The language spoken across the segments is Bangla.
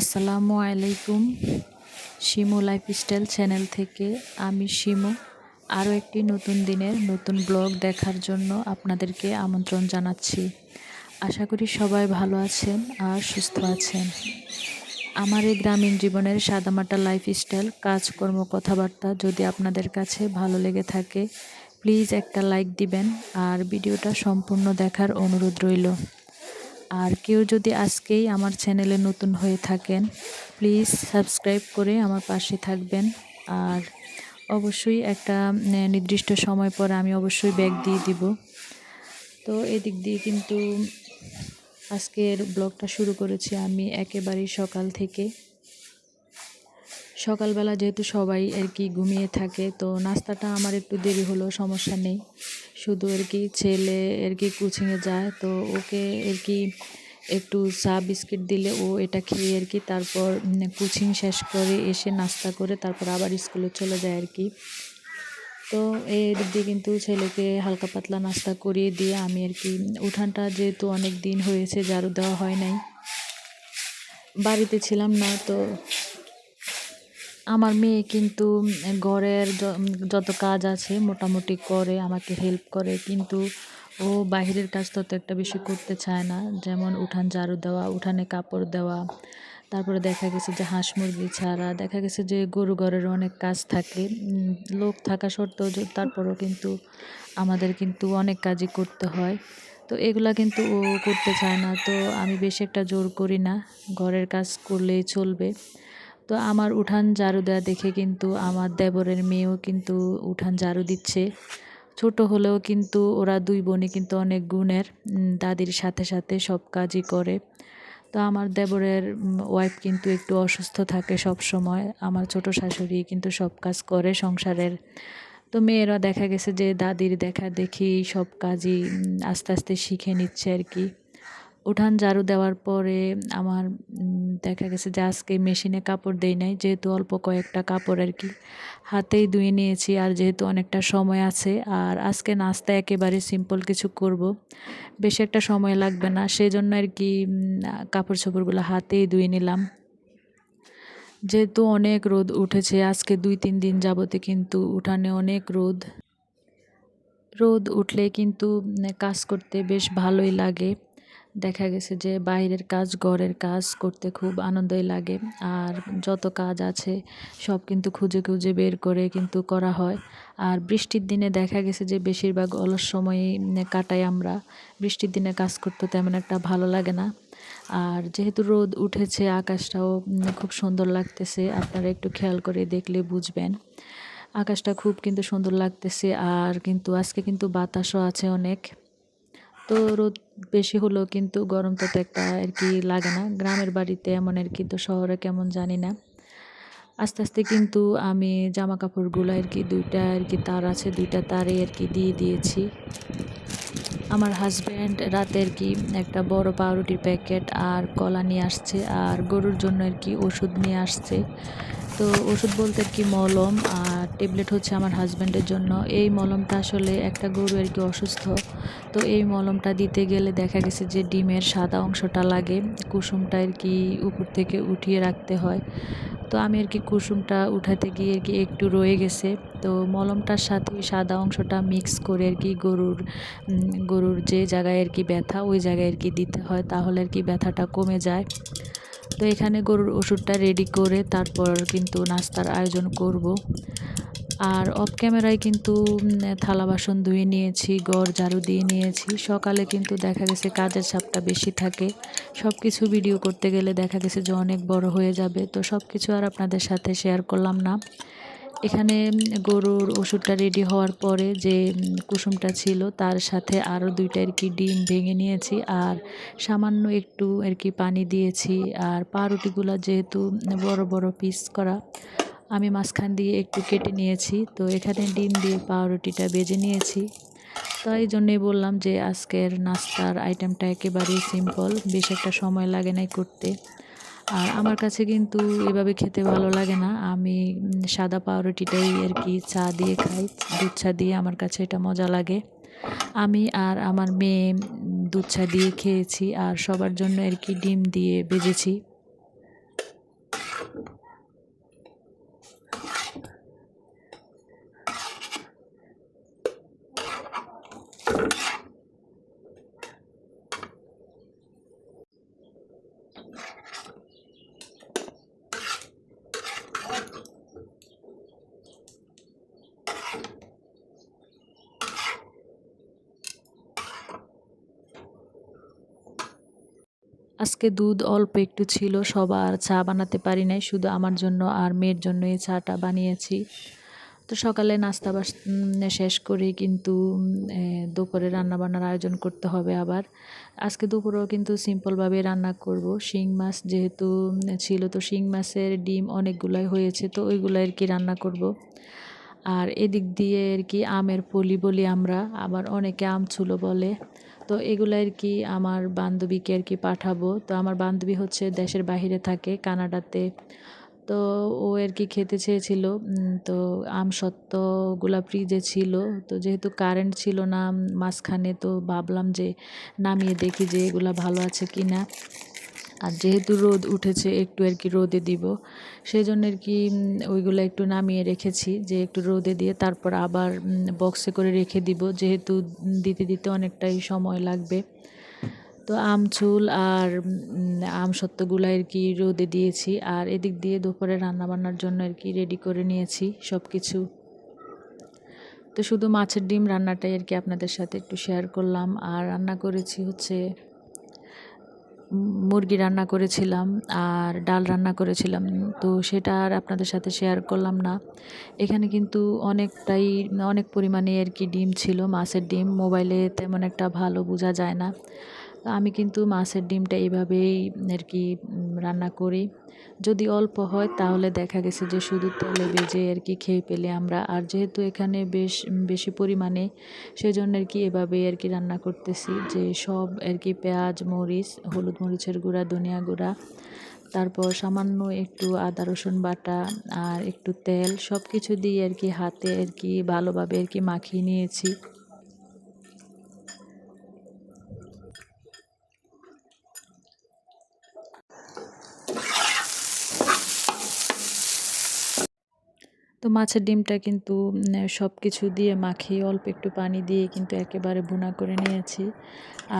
আসসালামু আলাইকুম শিমু লাইফস্টাইল চ্যানেল থেকে আমি শিমু। আরও একটি নতুন দিনের নতুন ব্লগ দেখার জন্য আপনাদেরকে আমন্ত্রণ জানাচ্ছি। আশা করি সবাই ভালো আছেন আর সুস্থ আছেন। আমার এই গ্রামীণ জীবনের সাদামাটা লাইফস্টাইল, কাজকর্ম, কথাবার্তা যদি আপনাদের কাছে ভালো লেগে থাকে, প্লিজ একটা লাইক দিবেন আর ভিডিওটা সম্পূর্ণ দেখার অনুরোধ রইল। আর কেউ যদি আজকেই আমার চ্যানেলে নতুন হয়ে থাকেন প্লিজ সাবস্ক্রাইব করে আমার পাশে থাকবেন। আর অবশ্যই একটা নির্দিষ্ট সময় পর আমি অবশ্যই ব্যাগ দিয়ে দিব। তো এদিক দিয়ে কিন্তু আজকের ব্লগটা শুরু করেছি আমি একেবারেই সকাল থেকে। সকালবেলা যেহেতু সবাই আর কি ঘুমিয়ে থাকে, তো নাস্তাটা আমার একটু দেরি হলো, সমস্যা নেই। শুধু আর কি ছেলে আর কি কোচিংয়ে যায়, তো ওকে আর কি একটু চা বিস্কিট দিলে ও এটা খেয়ে আর কি তারপর কোচিং শেষ করে এসে নাস্তা করে তারপর আবার স্কুলে চলে যায় আর কি। তো দিক দিয়ে কিন্তু ছেলেকে হালকা পাতলা নাস্তা করিয়ে দিয়ে আমি আর কি, উঠানটা যেহেতু অনেক দিন হয়েছে, ঝাড়ু দেওয়া হয় নাই। বাড়িতে ছিলাম না, তো আমার মেয়ে কিন্তু ঘরের যত কাজ আছে মোটামুটি করে, আমাকে হেল্প করে, কিন্তু ও বাহিরের কাজ তত একটা বেশি করতে চায় না। যেমন উঠান ঝাড়ু দেওয়া, উঠানে কাপড় দেওয়া, তারপরে দেখা গেছে যে হাঁস মুরগি ছাড়া, দেখা গেছে যে গরু ঘরের অনেক কাজ থাকে। লোক থাকা সত্ত্বেও তারপরেও কিন্তু আমাদের কিন্তু অনেক কাজই করতে হয়। তো এগুলা কিন্তু ও করতে চায় না। তো আমি বেশি একটা জোর করি না। ঘরের কাজ করলেই চলবে। তো আমার উঠান ঝাড়ু দেওয়া দেখে কিন্তু আমার দেবরের মেয়েও কিন্তু উঠান ঝাড়ু দিচ্ছে। ছোট হলেও কিন্তু ওরা দুই বোনই কিন্তু অনেক গুণের দাদির সাথে সাথে সব কাজই করে। তো আমার দেবরের ওয়াইফ কিন্তু একটু অসুস্থ থাকে সব সময়। আমার ছোট শাশুড়ি কিন্তু সব কাজ করে সংসারের। তো মেয়েরা দেখা গেছে যে দাদির দেখা দেখি সব কাজই আস্তে আস্তে শিখে নিচ্ছে আর কি। উঠান ঝাড়ু দেওয়ার পরে আমার দেখা গেছে যে আজকে মেশিনে কাপড় দেই নাই, যেহেতু অল্প কয়েকটা কাপড় আর কি। হাতেই ধুয়ে নিয়েছি আর যেহেতু অনেকটা সময় আছে, আর আজকে নাস্তা একেবারে সিম্পল কিছু করব। বেশি একটা সময় লাগবে না সেই জন্য আর কি কাপড় চোপড়গুলো হাতেই ধুয়ে নিলাম। যেহেতু অনেক রোদ উঠেছে, আজকে দুই তিন দিন যাবতে কিন্তু উঠানে অনেক রোদ। রোদ উঠলে কিন্তু কাজ করতে বেশ ভালোই লাগে। দেখা গেছে যে বাইরের কাজ, ঘরের কাজ করতে খুব আনন্দই লাগে। আর যত কাজ আছে, সব কিন্তু খুঁজে খুঁজে বের করে কিন্তু করা হয়। আর বৃষ্টির দিনে দেখা গেছে যে বেশিরভাগ অলস সময়ে কাটাই আমরা। বৃষ্টির দিনে কাজ করতে তেমন একটা ভালো লাগে না। আর যেহেতু রোদ উঠেছে, আকাশটাও খুব সুন্দর লাগতেছে। আপনারা একটু খেয়াল করে দেখলে বুঝবেন। আকাশটা খুব কিন্তু সুন্দর লাগতেছে। আর কিন্তু আজকে কিন্তু বাতাসও আছে অনেক। তো রোদ বেশি হলেও কিন্তু গরম তো একটা আর কি লাগে না। গ্রামের বাড়িতে এমন আর কি, তো শহরে কেমন জানি না। আস্তে আস্তে কিন্তু আমি জামা কাপড়গুলো আর কি, দুইটা আর কি তার আছে, দুইটা তারে আর কি দিয়ে দিয়েছি। আমার হাজব্যান্ড রাতে আর কি একটা বড় পাউরুটির প্যাকেট আর কলা নিয়ে আসছে আর গরুর জন্য আর কি ওষুধ নিয়ে আসছে। তো ওষুধ বলতে কি মলম আর ট্যাবলেট হচ্ছে আমার হাজব্যান্ডের জন্য। এই মলমটা আসলে একটা গরু আর কি অসুস্থ। তো এই মলমটা দিতে গেলে দেখা গেছে যে ডিমের সাদা অংশটা লাগে, কুসুমটা আর কি উপর থেকে উঠিয়ে রাখতে হয়। তো আমি আর কি কুসুমটা উঠাতে গিয়ে আর কি একটু রয়ে গেছে। তো মলমটার সাথে ওই সাদা অংশটা মিক্স করে আর কি গরুর গরুর যে জায়গায় আর কি ব্যথা, ওই জায়গায় আর কি দিতে হয়, তাহলে আর কি ব্যথাটা কমে যায়। তো এখানে গরুর ওষুধটা রেডি করে তারপর কিন্তু নাস্তার আয়োজন করব। আর অফ ক্যামেরায় কিন্তু থালা বাসন ধুয়ে নিয়েছি, গড় ঝাড়ু দিয়ে নিয়েছি। সকালে কিন্তু দেখা গেছে কাজের চাপটা বেশি থাকে। সব কিছু ভিডিও করতে গেলে দেখা গেছে যে অনেক বড় হয়ে যাবে। তো সব কিছু আর আপনাদের সাথে শেয়ার করলাম না। এখানে গরুর ওষুধটা রেডি হওয়ার পরে যে কুসুমটা ছিল, তার সাথে আরও দুইটা আর কি ডিম ভেঙে নিয়েছি আর সামান্য একটু আর কি পানি দিয়েছি। আর পাউরুটিগুলো যেহেতু বড় বড় পিস করা, আমি মাঝখান দিয়ে একটু কেটে নিয়েছি। তো এখানে ডিম দিয়ে পাউরুটিটা বেজে নিয়েছি। তাই জন্যই বললাম যে, আজকের নাস্তার আইটেমটা একেবারেই সিম্পল বেশ একটা সময় লাগে নাই করতে। আর আমার কাছে কিন্তু এভাবে খেতে ভালো লাগে না। আমি সাদা পাউরুটিটাই আর কি চা দিয়ে খাই, দুধ চা দিয়ে আমার কাছে এটা মজা লাগে। আমি আর আমার মেয়ে দুধ চা দিয়ে খেয়েছি আর সবার জন্য আর কি ডিম দিয়ে বেজেছি আজকে দুধ অল্প একটু ছিল, সবার চা বানাতে পারি নাই, শুধু আমার জন্য আর মেয়ের জন্য এই চাটা বানিয়েছি। তো সকালে নাস্তা বাস শেষ করে কিন্তু দুপুরে রান্নাবান্নার আয়োজন করতে হবে আবার। আজকে দুপুরেও কিন্তু সিম্পলভাবে রান্না করব। শিং মাছ যেহেতু ছিল, তো শিং মাছের ডিম অনেকগুলাই হয়েছে, তো ওইগুলো আর কি রান্না করব। আর এদিক দিয়ে আর কি আমের পলি বলি আমরা, আবার অনেকে আম ছুলো বলে। তো এগুলো আর কি আমার বান্ধবীকে আর কি পাঠাবো। তো আমার বান্ধবী হচ্ছে দেশের বাহিরে থাকে কানাডাতে। তো ও আর কি খেতে চেয়েছিল তো আম সত্ত্বগুলা ফ্রিজে ছিল। তো যেহেতু কারেন্ট ছিল না মাঝখানে তো ভাবলাম যে নামিয়ে দেখি যে এগুলা ভালো আছে কি না আর যেহেতু রোদ উঠেছে, একটু আর কি রোদে দিব। সেই জন্য আর কি ওইগুলো একটু নামিয়ে রেখেছি যে একটু রোদে দিয়ে তারপর আবার বক্সে করে রেখে দিব। যেহেতু দিতে দিতে অনেকটাই সময় লাগবে। তো আমচুল আর আম সত্ত্বগুলো আর কি রোদে দিয়েছি। আর এদিক দিয়ে দুপুরে রান্নাবান্নার জন্য আর কি রেডি করে নিয়েছি সব কিছু তো শুধু মাছের ডিম রান্নাটাই আর কি আপনাদের সাথে একটু শেয়ার করলাম। আর রান্না করেছি হচ্ছে মুরগি রান্না করেছিলাম আর ডাল রান্না করেছিলাম। তো সেটা আর আপনাদের সাথে শেয়ার করলাম না। এখানে কিন্তু অনেকটাই, অনেক পরিমাণে আর কি ডিম ছিল, মাছের ডিম। মোবাইলে তেমন একটা ভালো বোঝা যায় না। আমি কিন্তু মাছের ডিমটা এইভাবেই আর কি রান্না করি। যদি অল্প হয় তাহলে দেখা গেছে যে শুধু তেলে ভেজে আর কি খেয়ে পেলে আমরা। আর যেহেতু এখানে বেশ বেশি পরিমাণে সেজন্য আর কি এভাবেই আর কি রান্না করতেছি। যে সব আর কি পেঁয়াজ, মরিচ, হলুদ মরিচের গুঁড়া, ধনিয়া গুঁড়া, তারপর সামান্য একটু আদা, রসুন বাটা আর একটু তেল সব কিছু দিয়ে আর কি হাতে আর কি ভালোভাবে আর কি মাখিয়ে নিয়েছি। তো মাছের ডিমটা কিন্তু সব কিছু দিয়ে মাখিয়ে অল্প একটু পানি দিয়ে কিন্তু একেবারে ভুনা করে নিয়েছি।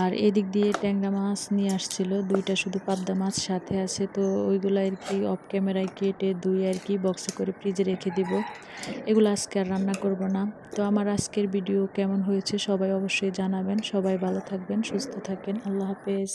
আর এদিক দিয়ে ট্যাংরা মাছ নিয়ে আসছিল, দুইটা শুধু পাবদা মাছ সাথে আছে, তো ওইগুলো আর কি অফ ক্যামেরায় কেটে দুই আর কি বক্সে করে ফ্রিজে রেখে দিব। এগুলো আজকে আর রান্না করব না। তো আমার আজকের ভিডিও কেমন হয়েছে সবাই অবশ্যই জানাবেন। সবাই ভালো থাকবেন, সুস্থ থাকবেন আল্লাহ হাফেজ।